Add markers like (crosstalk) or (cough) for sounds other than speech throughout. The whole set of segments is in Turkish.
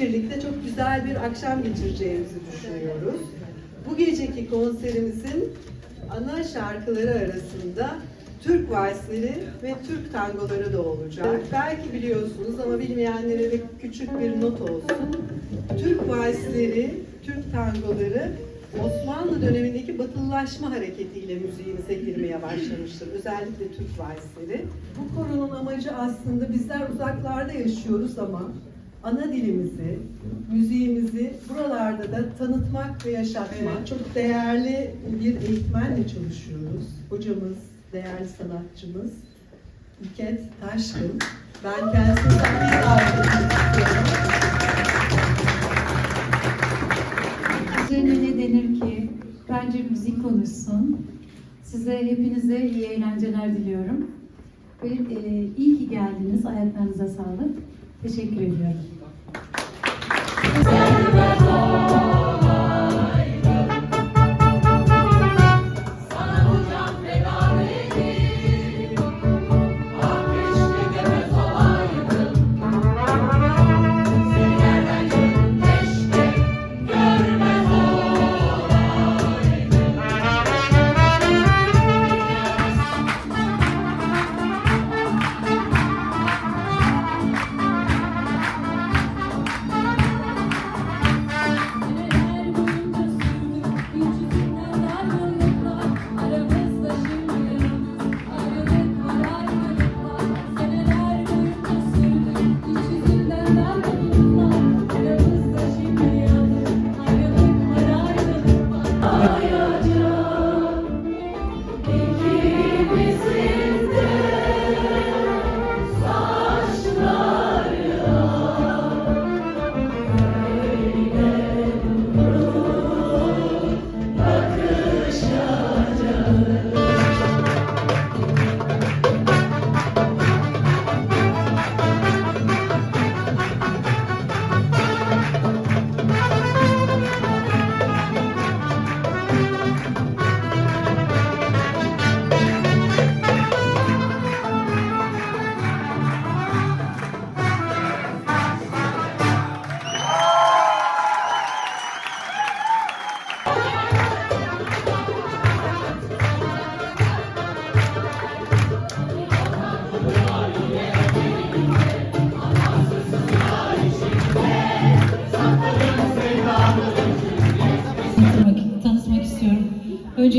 hep birlikte çok güzel bir akşam geçireceğimizi düşünüyoruz. Bu geceki konserimizin ana şarkıları arasında Türk valsleri ve Türk tangoları da olacak. Belki biliyorsunuz ama bilmeyenlere de küçük bir not olsun. Türk valsleri, Türk tangoları Osmanlı dönemindeki batılılaşma hareketiyle müziğimize girmeye başlamıştır. Özellikle Türk valsleri. Bu konunun amacı aslında bizler uzaklarda yaşıyoruz ama ana dilimizi, müziğimizi buralarda da tanıtmak ve yaşatmak. Çok değerli bir eğitmenle çalışıyoruz. Hocamız, değerli sanatçımız Buket Taşkın. Ben etmek istiyorum. Üzerine ne denir ki? Bence müzik konuşsun. Size hepinize iyi eğlenceler diliyorum. Ve e, iyi ki geldiniz. Ayaklarınıza sağlık. Teşekkür ediyorum.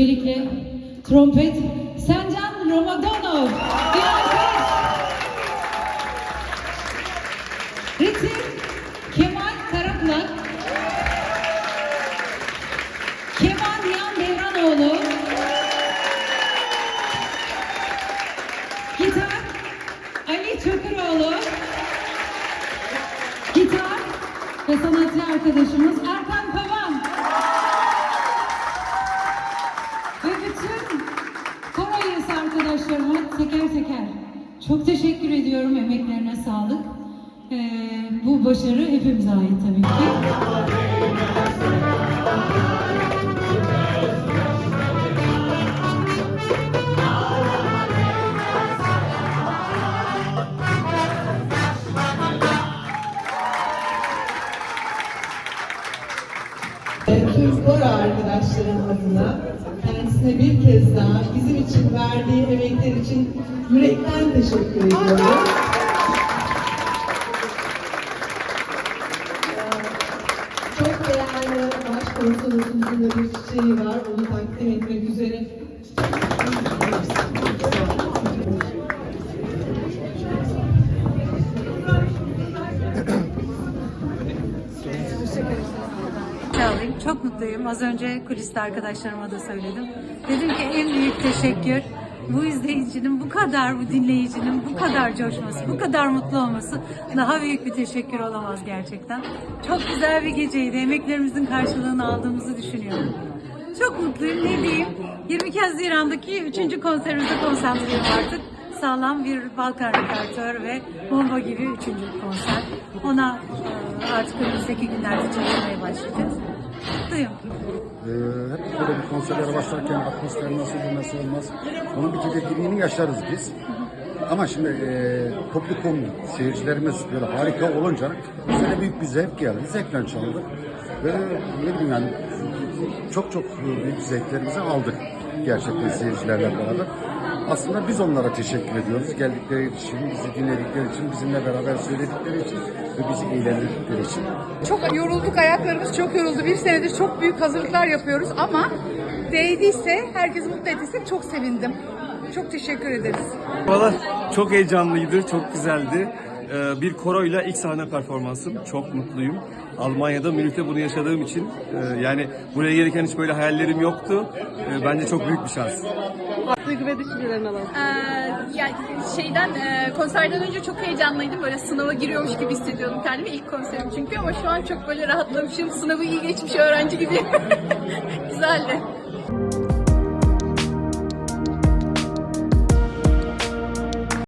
Öncelikle trompet Sencan Romadanov. Bir alkış. Ritim Kemal Karakulak. Kemal Yan Devranoğlu. Gitar Ali Çakıroğlu. Gitar ve sanatçı arkadaşımız Erkan Ve bütün koro üyesi arkadaşlarıma teker teker çok teşekkür ediyorum. Emeklerine sağlık. Ee, bu başarı hepimize ait tabii ki. Tüm koro arkadaşlarım adına kendisine bir kez daha bizim için verdiği emekler için yürekten teşekkür ediyorum. Ee, Çok değerli başkonsolosumuzun da bir çiçeği var. Onu takdim etmek üzere. Çağlayayım. Çok mutluyum. Az önce kuliste arkadaşlarıma da söyledim. Dedim ki en büyük teşekkür bu izleyicinin bu kadar, bu dinleyicinin bu kadar coşması, bu kadar mutlu olması daha büyük bir teşekkür olamaz gerçekten. Çok güzel bir geceydi. Emeklerimizin karşılığını aldığımızı düşünüyorum. Çok mutluyum. Ne diyeyim? 22 Haziran'daki 3. konserimizde konsantreyim artık. Sağlam bir Balkan repertuarı ve bomba gibi 3. konser. Ona e, artık önümüzdeki günlerde çalışmaya başlayacağız. Ee, hep böyle bir konserlere başlarken atmosfer nasıl nasıl olmaz onun bir tedirginliğini yaşarız biz. Ama şimdi e, toplum seyircilerimiz böyle harika olunca bize büyük bir zevk geldi. Zevkle çaldık. Ve ne bileyim yani çok çok büyük zevklerimizi aldık gerçekten seyircilerle beraber. Aslında biz onlara teşekkür ediyoruz. Geldikleri için, bizi dinledikleri için, bizimle beraber söyledikleri için ve bizi eğlendirdikleri için. Çok yorulduk, ayaklarımız çok yoruldu. Bir senedir çok büyük hazırlıklar yapıyoruz ama değdiyse, herkesi mutlu ettiyse çok sevindim. Çok teşekkür ederiz. Valla çok heyecanlıydı, çok güzeldi. Ee, bir koroyla ilk sahne performansım. Çok mutluyum. Almanya'da, Münih'te bunu yaşadığım için e, yani buraya gelirken hiç böyle hayallerim yoktu. E, bence çok büyük bir şans. Duygu ve düşüncelerini alalım. yani şeyden e, konserden önce çok heyecanlıydım. Böyle sınava giriyormuş gibi hissediyordum kendimi. ilk konserim çünkü ama şu an çok böyle rahatlamışım. Sınavı iyi geçmiş öğrenci gibi. (laughs) Güzeldi.